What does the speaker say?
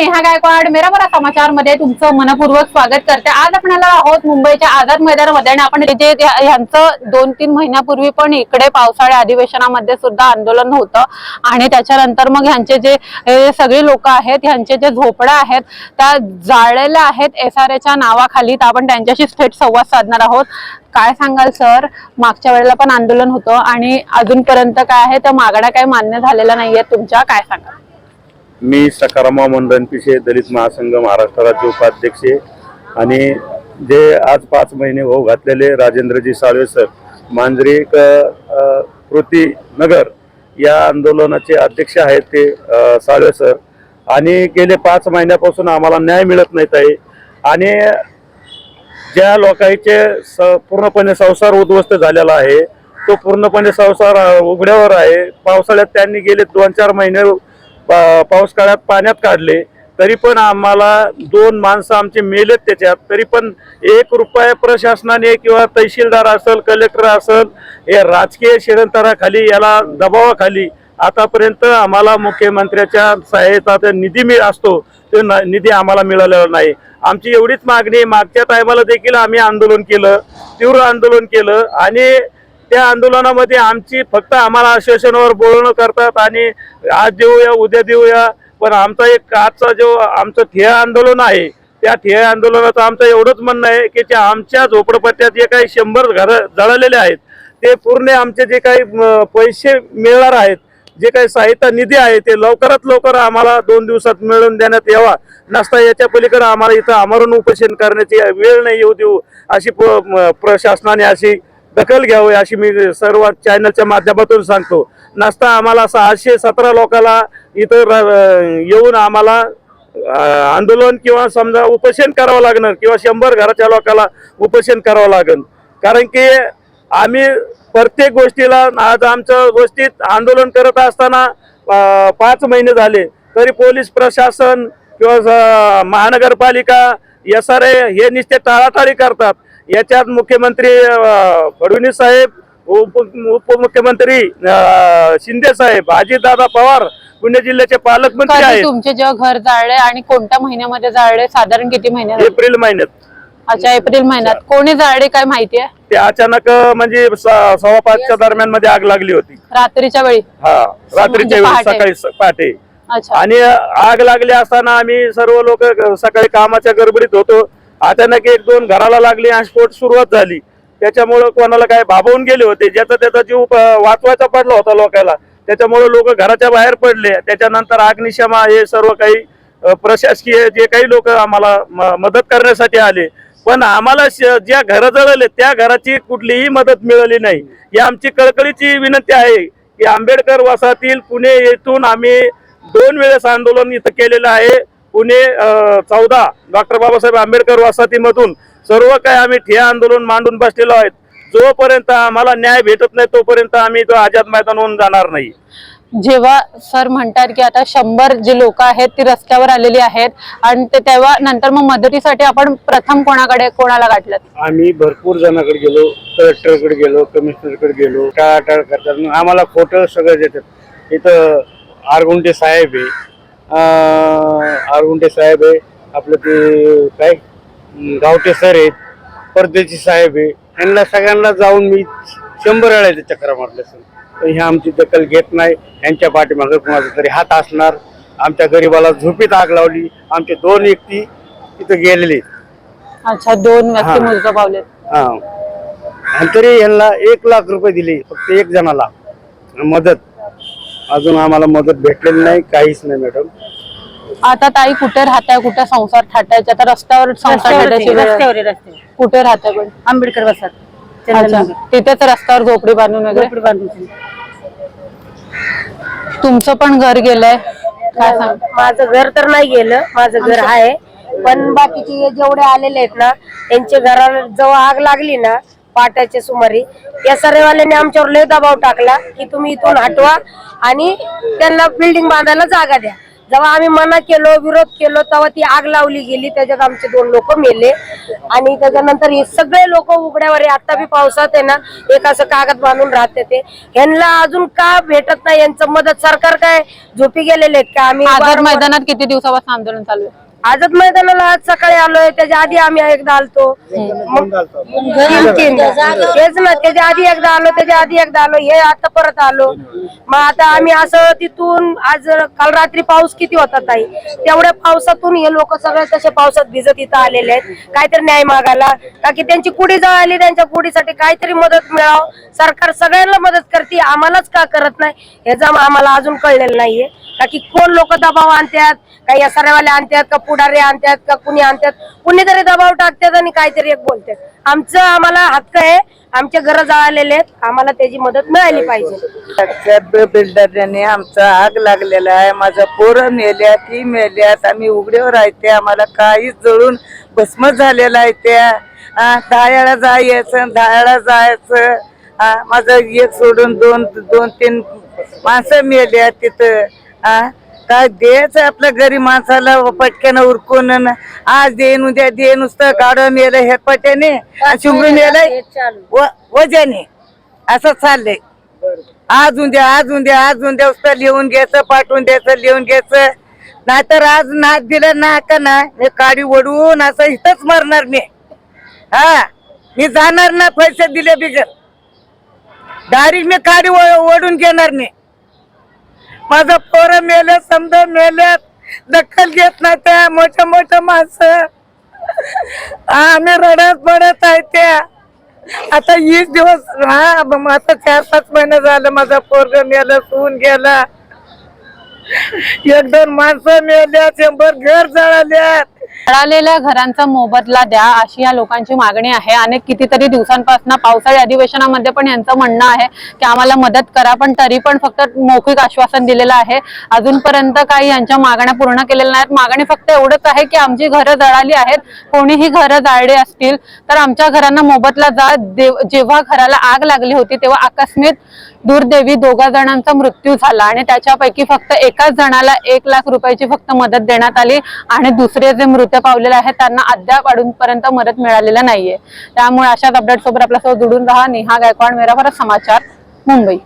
नेहा गायकवाड मेरा बरा समाचारमध्ये तुमचं मनपूर्वक स्वागत करते. आज आपण आहोत मुंबईच्या आझाद मैदानामध्ये आणि आपण जे यांचं ह्यांचं दोन तीन महिन्यापूर्वी पण इकडे पावसाळ्या अधिवेशनामध्ये सुद्धा आंदोलन होतं. आणि त्याच्यानंतर मग ह्यांचे जे सगळे लोक आहेत ह्यांचे जे झोपड्या आहेत त्या जाळलेल्या आहेत. एस आर एच्या नावाखाली तर आपण त्यांच्याशी थेट संवाद साधणार आहोत. काय सांगाल सर? मागच्या वेळेला पण आंदोलन होतं आणि अजूनपर्यंत काय आहे? त्या मागण्या काही मान्य झालेल्या नाहीयेत तुमच्या. काय सांगाल? मी सकारामा मंडन पिशे दलित महासंघ महाराष्ट्र राज्य उपाध्यक्ष आणि जे आज पाच महिने भाऊ घातलेले राजेंद्रजी साळवे सर मांजरेक कृती नगर या आंदोलनाचे अध्यक्ष आहेत ते साळवे सर. आणि गेले पाच महिन्यापासून आम्हाला न्याय मिळत नाहीत आहे. आणि ज्या लोकांचे स पूर्णपणे संसार उद्ध्वस्त झालेला आहे तो पूर्णपणे संसार उघड्यावर आहे. पावसाळ्यात त्यांनी गेले दोन चार महिने पाऊस काळात पाण्यात काढले तरी पण आम्हाला दोन माणसं आमचे मेलेत त्याच्यात तरी पण एक रुपया प्रशासनाने किंवा तहसीलदार असेल कलेक्टर असेल हे राजकीय षडयंत्राखाली याला दबावाखाली आतापर्यंत आम्हाला मुख्यमंत्र्याच्या सहाय्यता निधी मिळ असतो तो न- निधी आम्हाला मिळालेला नाही. आमची एवढीच मागणी मागच्या टायमाला देखील आम्ही आंदोलन केलं तीव्र आंदोलन केलं आणि त्या आंदोलनामध्ये आमची फक्त आम्हाला आश्वासनावर बोलणं करतात आणि आज देऊया उद्या देऊया पण आमचा एक आजचा जो आमचं ठिया आंदोलन आहे त्या ठिया आंदोलनाचं आमचं एवढंच म्हणणं आहे की त्या आमच्या झोपडपट्ट्यात जे काही शंभर घरं जळालेले आहेत ते पूर्ण आमचे जे काही पैसे मिळणार आहेत जे काही साहित्य निधी आहे ते लवकरात लवकर आम्हाला दोन दिवसात मिळवून देण्यात यावा. नसता याच्या पलीकडे आम्हाला इथं आमरण उपोषण करण्याची वेळ नाही येऊ देऊ अशी प- प्रशासनाने अशी दखल घ्यावी अशी मी सर्व चॅनलच्या माध्यमातून सांगतो. नसता आम्हाला सहाशे सतरा लोकांना इथं र- येऊन आम्हाला आंदोलन किंवा समजा उपोषण करावं लागणार किंवा शंभर घराच्या लोकांना उपोषण करावं लागेल. कारण की आम्ही प्रत्येक गोष्टीला आज आमच्या गोष्टीत आंदोलन करत असताना पाच महिने झाले. तरी पोलीस प्रशासन किंवा महानगरपालिका एस आर ए हे निश्चित टाळाटाळी करतात. याच्यात मुख्यमंत्री फडणवीस साहेब उप उपमुख्यमंत्री शिंदे साहेब अजितदादा पवार पुणे जिल्ह्याचे पालकमंत्री आहेत. तुमचे जेव्हा घर जाळले आणि कोणत्या महिन्यामध्ये जाळले? साधारण किती महिने झाले? एप्रिल महिन्यात. अच्छा एप्रिल महिन्यात. कोणी जाळले काय माहितीये ते अचानक म्हणजे सव्वा पाचच्या दरम्यानमध्ये आग लागली होती. रात्रीच्या वेळी? हा रात्रीच्या वेळी पहाटे. सकाळी पहाटे. अच्छा. आणि आग लागली असताना आम्ही सर्व लोक सकाळी कामाच्या गडबडीत होतो. अचानक एक दोन घराला लागली आणि स्फोट सुरुवात झाली. त्याच्यामुळं कोणाला काय भाबवून गेले होते ज्याचा त्याचा जीव वाचवायचा पडला होता लोकांना त्याच्यामुळं लोक घराच्या बाहेर पडले. त्याच्यानंतर अग्निशमा हे सर्व काही प्रशासकीय जे काही लोक आम्हाला म- मदत करण्यासाठी आले. पण आम्हाला श- ज्या घर जळले त्या घराची कुठलीही मदत मिळाली नाही. ही आमची कळकळीची विनंती आहे की आंबेडकर वसातील पुणे येथून आम्ही दोन वेळेस आंदोलन इथं केलेलं आहे. पुणे चौदा. डॉक्टर बाबासाहेब आंबेडकर वसाहतीमधून सर्व काही आम्ही ठिया आंदोलन मांडून बसलेलो आहेत. जोपर्यंत आम्हाला न्याय भेटत नाही तोपर्यंत आम्ही तो आझाद मैदानावरून जाणार नाही. जेव्हा सर म्हणतात की आता शंभर जे लोक आहेत ती रस्त्यावर आलेली आहेत आणि ते तेव्हा नंतर मग मदतीसाठी आपण प्रथम कोणाकडे कोणाला गाठलं आम्ही भरपूर जणांकडे गेलो कलेक्टरकडे गेलो कमिशनरकडे गेलो टाळाटाळ करतात. आम्हाला खोटं सगळं देतात. इथं आरगुंटे साहेब आहे अं, आरगुंटे साहेब आहे आपलं ते काय गावटे सर आहेत परदेशी साहेब आहे यांना सगळ्यांना जाऊन मी शंभर वेळा चक्र मारले सर. पण हे आमची दखल घेत नाही यांच्या पाठीमागे कोणाचा तरी हात असणार आमच्या गरीबाला झोपीत आग लावली आमचे दोन व्यक्ती तिथं गेलेले. अच्छा दोन व्यक्ती पावले हा. आणि तरी यांना एक लाख रुपये दिले फक्त एक जणाला. मदत. अजून आम्हाला मदत भेटलेली नाही काहीच नाही मॅडम. आता ताई कुठे राहताय कुठे संसार थाटायचा तर रस्त्यावर संसार थाटायची वेळ आहे. रस्त्यावर आहे, रस्त्यावर कुठे राहताय पण? आंबेडकर अच्छा चंदननगर. तिथेच रस्त्यावर झोपडी बांधून वगैरे? तुमचं पण घर गेलंय? काय सांग? माझं घर तर नाही गेलं माझं घर आहे. पण बाकीचे जेवढे आलेले आहेत ना त्यांच्या घराला जेव्हा आग लागली ना पाटाच्या सुमारी या सर्ववाल्यांनी आमच्यावर लय दबाव टाकला की तुम्ही इथून हटवा आणि त्यांना बिल्डिंग बांधायला जागा द्या. जेव्हा आम्ही मना केलो विरोध केलो तेव्हा ती आग लावली गेली. त्याच्यात आमचे दोन लोक मेले. आणि त्याच्यानंतर हे सगळे लोक उघड्यावर आता बी पावसात आहे ना एक असं कागद बांधून राहते ते. यांना अजून का भेटत नाही? यांचं मदत सरकार काय झोपी गेलेले आहेत का? आम्ही मैदानात किती दिवसापासून आंदोलन चालू आहे? आझाद मैदानाला आज सकाळी आलोय त्याच्या आधी आम्ही एकदा आलतो. मग तीन तीन तेच ना त्याच्या आधी एकदा आलो त्याच्या आधी एकदा आलो हे आता परत आलो. मग आता आम्ही असं तिथून आज काल रात्री पाऊस किती होता ताई? तेवढ्या पावसातून हे लोक सगळे तसे पावसात भिजत इथं आलेले आहेत. काहीतरी न्याय मागायला. का की त्यांची कुडी जळाली त्यांच्या कुडीसाठी काहीतरी मदत मिळावं. सरकार सगळ्यांना मदत करते आम्हालाच का करत नाही? ह्याचा आम्हाला अजून कळलेलं नाहीये. का की कोण लोक दबाव आणतात काही या आणतात का पुढारे आणतात का कुणी आणतात कुणीतरी दबाव टाकतात आणि काहीतरी एक बोलतात आमचं आम्हाला हक्क आहे. आमच्या घर जळालेले आहेत. आम्हाला त्याची मदत मिळाली पाहिजे. बिल्डरने आमचा आग लागलेला आहे. माझं पोरं मेल्या ती मेल्यात. आम्ही उघड्यावर आहे ते आम्हाला काहीच जळून भस्म झालेला आहे त्या. आ, दहायाला जायचं दहायाला जायचं. माझं एक सोडून दोन दोन तीन माणसं मेल्या तिथं. आ, काय द्यायचं आपल्या गरीब माणसाला पटक्यानं उरकून न आज देईन उद्या देईन नुसतं गाडं मेलं हे पट्याने मेलंय व- वजाने. असं चाललंय. आज उद्या आज उद्या आज उद्या उसतं लिहून घ्यायचं पाठवून द्यायचं लिहून घ्यायचं. नाहीतर आज नाच दिलं ना का ना मी काडी ओढून असं इथंच मरणार मी. हा? मी जाणार ना पैसे दिले बिगर. डायरेक्ट मी काडी ओ- ओढून घेणार मी. माझं पोरं मेले समजा मेल्यात. दखल घेत नाही त्या मोठ्या मोठ्या माणसं. आम्ही रडत पडत आहे त्या. आता वीस दिवस हा आता चार पाच महिने झालं माझा पोरग मेला सून गेला. एक दोन माणसं मेल्या शंभर घर जळाल्यात. जळालेल्या घरांचा मोबदला द्या अशी या लोकांची मागणी आहे. आणि कितीतरी दिवसांपासून पावसाळी अधिवेशनामध्ये पण यांचं म्हणणं आहे की आम्हाला मदत करा पण तरी पण फक्त मौखिक आश्वासन दिलेलं आहे. अजूनपर्यंत काही यांच्या मागण्या पूर्ण केलेल्या नाहीत. मागणी फक्त एवढंच आहे की आमची घरं जळाली आहेत. कोणीही घरं जाळली असतील तर आमच्या घरांना मोबदला जा. देव- जेव्हा घराला आग लागली होती तेव्हा आकस्मिक दुर्दैवी दोघा जणांचा मृत्यू झाला आणि त्याच्यापैकी फक्त एकाच जणाला एक लाख रुपयाची फक्त मदत देण्यात आली आणि दुसरे जे मृत पावलेले आहेत त्यांना अद्याप अडूनपर्यंत मदत मिळालेलं नाहीये. त्यामुळे अशाच अपडेट सोबत आपल्यासोबत जुडून राहा. नेहा गायकवाड मेरा भारत समाचार मुंबई.